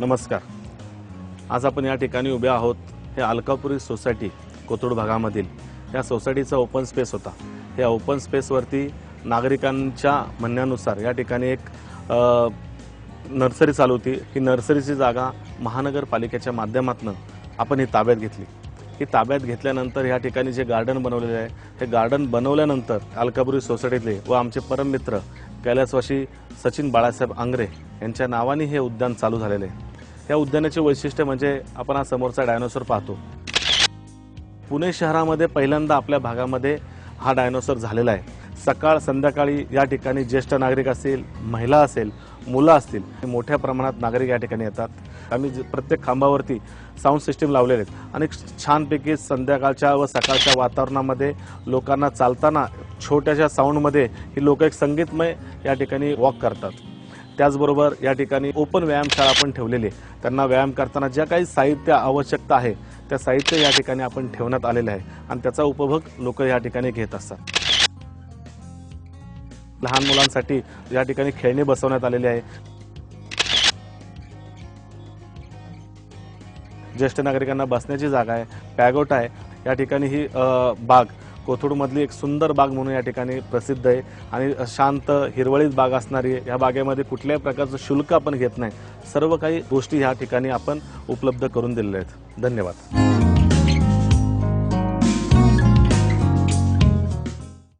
नमस्कार. आज आपण या ठिकाणी उभे आहोत. हे अलकापुरी सोसायटी कोथरूड भागामधील. या सोसायटीचा ओपन स्पेस होता. या ओपन स्पेसवरती नागरिकांच्या म्हणण्यानुसार या ठिकाणी एक नर्सरी चालू होती. ही नर्सरीची जागा महानगरपालिकेच्या माध्यमातून आपण ही ताब्यात घेतली. ही ताब्यात घेतल्यानंतर या ठिकाणी जे गार्डन बनवलेले आहे हे गार्डन बनवल्यानंतर अलकाबुरी सोसायटीतले व आमचे परममित्र कैलासवाशी सचिन बाळासाहेब आंग्रे यांच्या नावाने हे उद्यान चालू झालेले आहे. या उद्यानाचे वैशिष्ट्य म्हणजे आपण हा समोरचा डायनोसॉर पाहतो. पुणे शहरामध्ये पहिल्यांदा आपल्या भागामध्ये हा डायनोसर झालेला आहे. सकाळ संध्याकाळी या ठिकाणी ज्येष्ठ नागरिक असतील महिला असेल मुलं असतील हे मोठ्या प्रमाणात नागरिक या ठिकाणी येतात. आम्ही प्रत्येक खांबावरती साऊंड सिस्टीम लावलेले आहेत. आणि छानपैकी संध्याकाळच्या व सकाळच्या वातावरणामध्ये लोकांना चालताना छोट्याशा साऊंडमध्ये ही लोक एक संगीतमय या ठिकाणी वॉक करतात. त्याचबरोबर या ठिकाणी ओपन व्यायामशाळा पण ठेवलेली आहे. त्यांना व्यायाम करताना ज्या काही साहित्य आवश्यकता आहे त्या साहित्य या ठिकाणी आपण ठेवण्यात आलेलं आहे. आणि त्याचा उपभोग लोक या ठिकाणी घेत असतात. लहान मुलांसाठी या ठिकाणी खेळणी बसवण्यात आलेली आहे. ज्येष्ठ नागरिकांना बसण्याची जागा आहे पॅगोट आहे. या ठिकाणी ही बाग कोथरूडमधली एक सुंदर बाग म्हणून या ठिकाणी प्रसिद्ध आहे. आणि शांत हिरवळीत बाग असणारी आहे. या बागेमध्ये कुठल्याही प्रकारचं शुल्क आपण घेत नाही. सर्व काही गोष्टी ह्या ठिकाणी आपण उपलब्ध करून दिलेल्या आहेत. धन्यवाद.